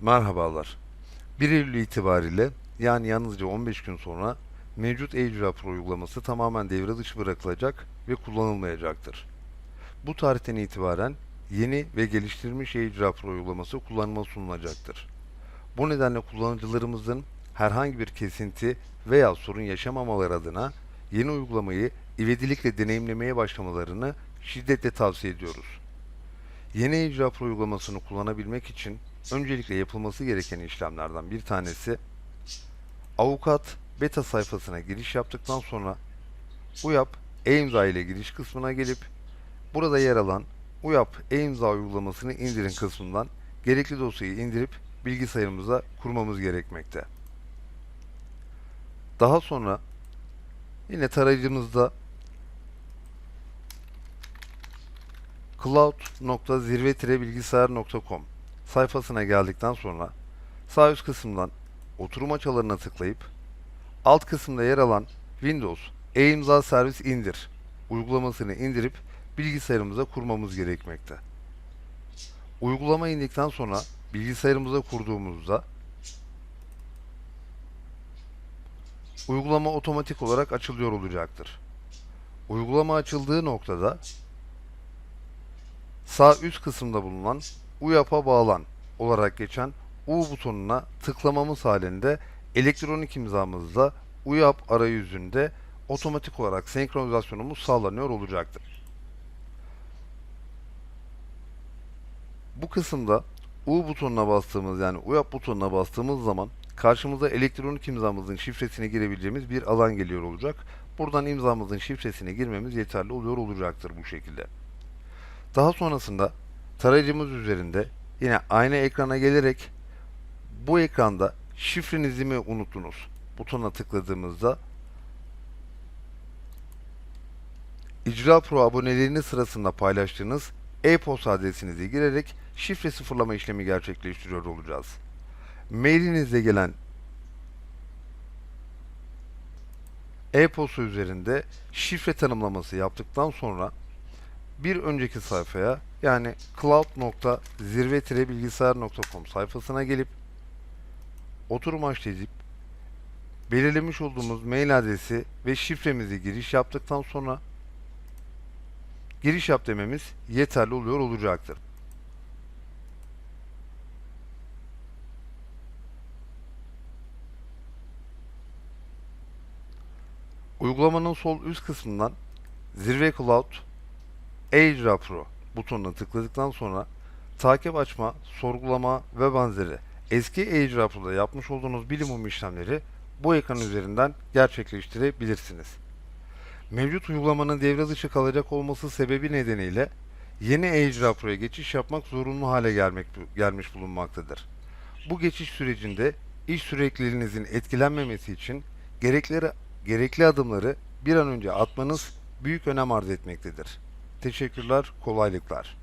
Merhabalar. 1 Eylül itibariyle yani yalnızca 15 gün sonra mevcut e-icra uygulaması tamamen devre dışı bırakılacak ve kullanılmayacaktır. Bu tarihten itibaren yeni ve geliştirilmiş e-icra uygulaması kullanıma sunulacaktır. Bu nedenle kullanıcılarımızın herhangi bir kesinti veya sorun yaşamamaları adına yeni uygulamayı ivedilikle deneyimlemeye başlamalarını şiddetle tavsiye ediyoruz. Yeni icra uygulamasını kullanabilmek için öncelikle yapılması gereken işlemlerden bir tanesi avukat beta sayfasına giriş yaptıktan sonra UYAP e-imza ile giriş kısmına gelip burada yer alan UYAP e-imza uygulamasını indirin kısmından gerekli dosyayı indirip bilgisayarımıza kurmamız gerekmekte. Daha sonra yine tarayıcımızda cloud.zirve-bilgisayar.com sayfasına geldikten sonra sağ üst kısımdan oturum açalarına tıklayıp alt kısımda yer alan Windows e-imza servis indir uygulamasını indirip bilgisayarımıza kurmamız gerekmekte. Uygulama indikten sonra bilgisayarımıza kurduğumuzda uygulama otomatik olarak açılıyor olacaktır. Uygulama açıldığı noktada sağ üst kısımda bulunan UYAP'a bağlan olarak geçen U butonuna tıklamamız halinde elektronik imzamızda UYAP arayüzünde otomatik olarak senkronizasyonumuz sağlanıyor olacaktır. Bu kısımda U butonuna bastığımız yani UYAP butonuna bastığımız zaman karşımıza elektronik imzamızın şifresini girebileceğimiz bir alan geliyor olacak. Buradan imzamızın şifresini girmemiz yeterli oluyor olacaktır bu şekilde. Daha sonrasında tarayıcımız üzerinde yine aynı ekrana gelerek bu ekranda şifrenizi mi unuttunuz butona tıkladığımızda İcra Pro aboneleriniz sırasında paylaştığınız e-posta adresinizi girerek şifre sıfırlama işlemi gerçekleştiriyor olacağız. Mailinizde gelen e-posta üzerinde şifre tanımlaması yaptıktan sonra bir önceki sayfaya yani cloud.zirve-bilgisayar.com sayfasına gelip oturum aç belirlemiş olduğumuz mail adresi ve şifremizi giriş yaptıktan sonra giriş yap dememiz yeterli oluyor olacaktır. Uygulamanın sol üst kısmından Zirve Cloud e-icra Pro butonuna tıkladıktan sonra takip açma, sorgulama ve benzeri eski e-icra Pro'da yapmış olduğunuz bilimum işlemleri bu ekran üzerinden gerçekleştirebilirsiniz. Mevcut uygulamanın devre dışı kalacak olması sebebi nedeniyle yeni e-icra Pro'ya geçiş yapmak zorunlu hale gelmek, gelmiş bulunmaktadır. Bu geçiş sürecinde iş sürekliliğinizin etkilenmemesi için gerekli, gerekli adımları bir an önce atmanız büyük önem arz etmektedir. Teşekkürler, kolaylıklar.